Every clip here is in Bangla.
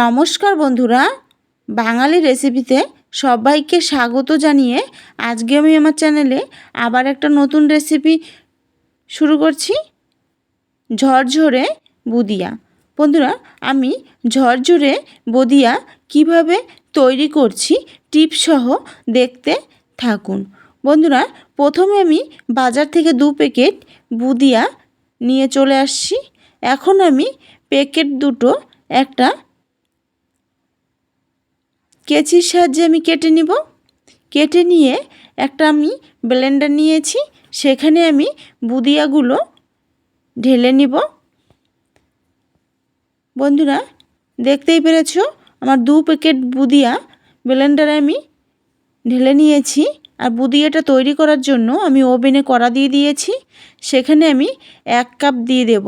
নমস্কার বন্ধুরা। বাঙালি রেসিপিতে সবাইকে স্বাগত জানিয়ে আজকে আমি আমার চ্যানেলে আবার একটা নতুন রেসিপি শুরু করছি। ঝরঝরে বুদিয়া। বন্ধুরা, আমি ঝরঝরে বদিয়া কীভাবে তৈরি করছি টিপসহ দেখতে থাকুন। বন্ধুরা, প্রথমে আমি বাজার থেকে দু প্যাকেট বুদিয়া নিয়ে চলে আসছি। এখন আমি প্যাকেট দুটো একটা কেচির সাহায্যে আমি কেটে নিব। কেটে নিয়ে একটা আমি ব্লেন্ডার নিয়েছি। সেখানে আমি বুদিয়াগুলো ঢেলে নিব। বন্ধুরা, দেখতেই পেরেছ, আমার দু প্যাকেট বুদিয়া ব্লেন্ডারে আমি ঢেলে নিয়েছি। আর বুদিয়াটা তৈরি করার জন্য আমি ওভেনে কড়া দিয়ে দিয়েছি। সেখানে আমি এক কাপ দিয়ে দেব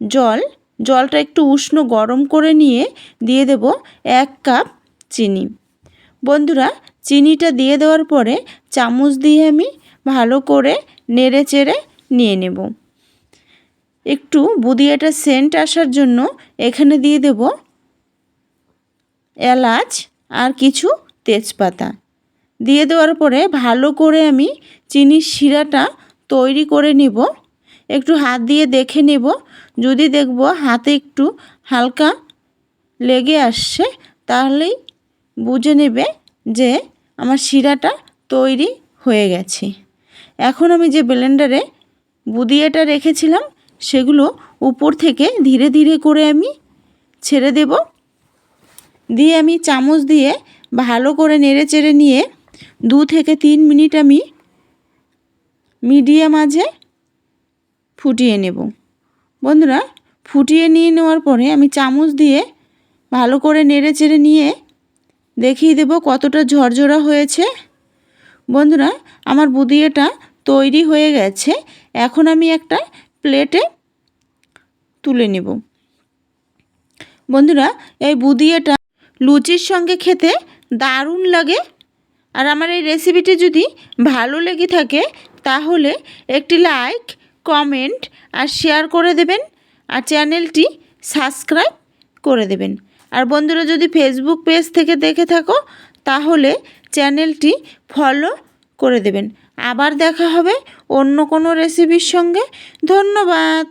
জল। জলটা একটু উষ্ণ গরম করে নিয়ে দিয়ে দেব এক কাপ চিনি। বন্ধুরা, চিনিটা দিয়ে দেওয়ার পরে চামচ দিয়ে আমি ভালো করে নেড়ে চেড়ে নিয়ে নেব। একটু বুদিয়াটা সেন্ট আসার জন্য এখানে দিয়ে দেব এলাচ আর কিছু তেজপাতা। দিয়ে দেওয়ার পরে ভালো করে আমি চিনির শিরাটা তৈরি করে নেব। একটু হাত দিয়ে দেখে নেব। যদি দেখব হাতে একটু হালকা লেগে আসছে, তাহলেই বুঝে নেবে যে আমার শিরাটা তৈরি হয়ে গেছে। এখন আমি যে ব্লেন্ডারে বুদিয়াটা রেখেছিলাম, সেগুলো উপর থেকে ধীরে ধীরে করে আমি ছেড়ে দেব। দিয়ে আমি চামচ দিয়ে ভালো করে নেড়ে চেড়ে নিয়ে দু থেকে তিন মিনিট আমি মিডিয়াম আঁচে ফুটিয়ে নেব। বন্ধুরা, ফুটিয়ে নিয়ে নেওয়ার পরে আমি চামচ দিয়ে ভালো করে নেড়ে চেড়ে নিয়ে দেখিয়ে দেব কতটা ঝরঝরা হয়েছে। বন্ধুরা, আমার বুদিয়েটা তৈরি হয়ে গেছে। এখন আমি একটা প্লেটে তুলে নেব। বন্ধুরা, এই বুদিয়েটা লুচির সঙ্গে খেতে দারুণ লাগে। আর আমার এই রেসিপিটি যদি ভালো লেগে থাকে, তাহলে একটি লাইক, কমেন্ট আর শেয়ার করে দেবেন। আর চ্যানেলটি সাবস্ক্রাইব করে দেবেন। আর বন্ধুরা, যদি ফেসবুক পেজ থেকে দেখে থাকো, তাহলে চ্যানেলটি ফলো করে দেবেন। আবার দেখা হবে অন্য কোনো রেসিপির সঙ্গে। ধন্যবাদ।